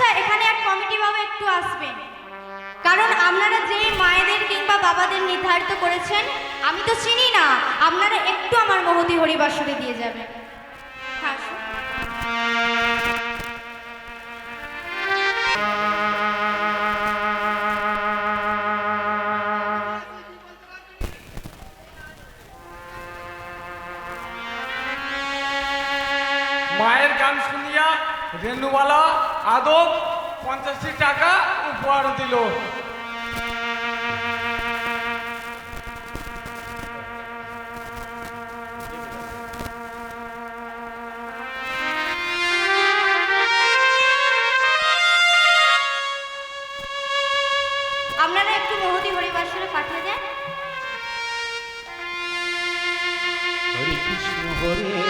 আচ্ছা এখানে এক কমিটি বাবা একটু আসবেন। কারণ আপনারা যেই মায়েদের কিংবা বাবাদের নির্ধারিত করেছেন, আমি তো চিনি না, আপনারা একটু আমার মহতি হরিবাসরে দিয়ে যাবেন। হ্যাঁ মায়ের গান শুনিয়া রেণুবালা আদব পঞ্চাশটি টাকা উপহার দিল। আপনারা একটু মহতি হরিবাসরে পাঠিয়ে দেন। হরে কৃষ্ণ হরে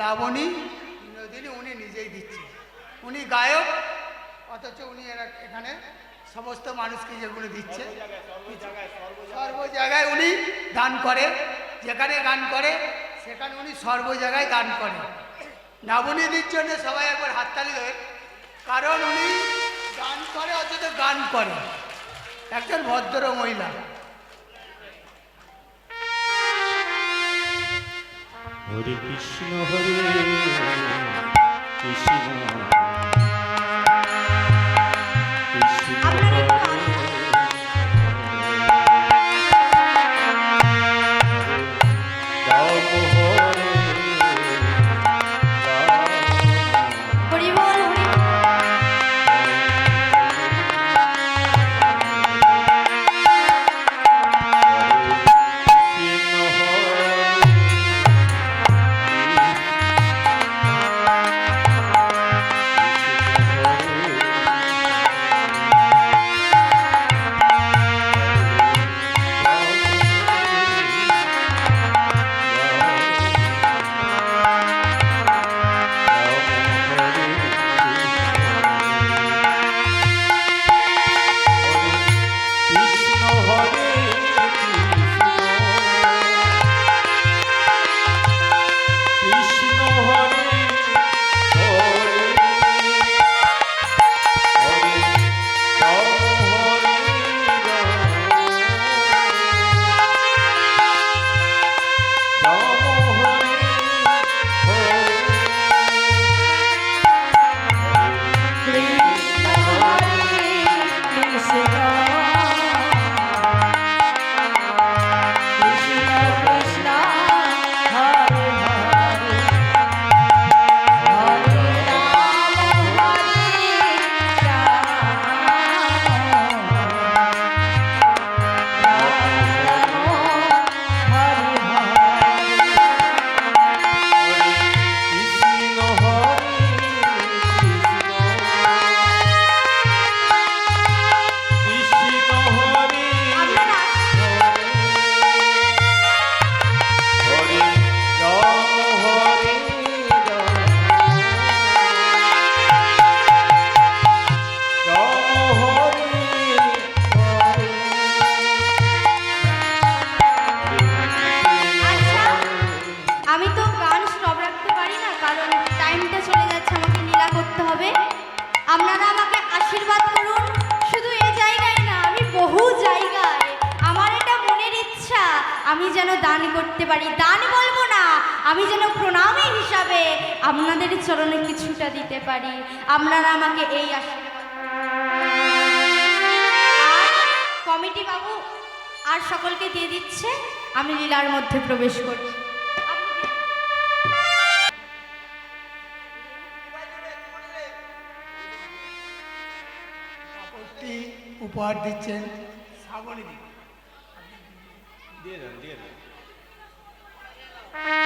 লাবণী বিনোদিনী উনি নিজেই দিচ্ছে উনি গায়ক অথচ উনি এখানে সমস্ত মানুষকে যেগুলো দিচ্ছে। সর্ব জায়গায় উনি দান করে। যেখানে গান করে সেখানে উনি সর্ব জায়গায় দান করে। লাবণীদির জন্য সবাই একবার হাততালি দেবে। কারণ উনি গান করে অথচ গান করে। একজন ভদ্র মহিলা। হরে কৃষ্ণ হরে কৃষ্ণ। Oh, honey. আমি যেন দান করতে পারি। দান বলব না, আমি যেন প্রণামী হিসাবে আপনাদের চরণে কিছুটা দিতে পারি। আপনারা আমাকে এই আর কমিটি বাবু আর সকলকে দিয়ে দিচ্ছে, আমি লীলার মধ্যে প্রবেশ করছি। উপহার দিচ্ছেন শ্রাবণী দি দিয়ে দেন দিয়ে দেন ¡Ay,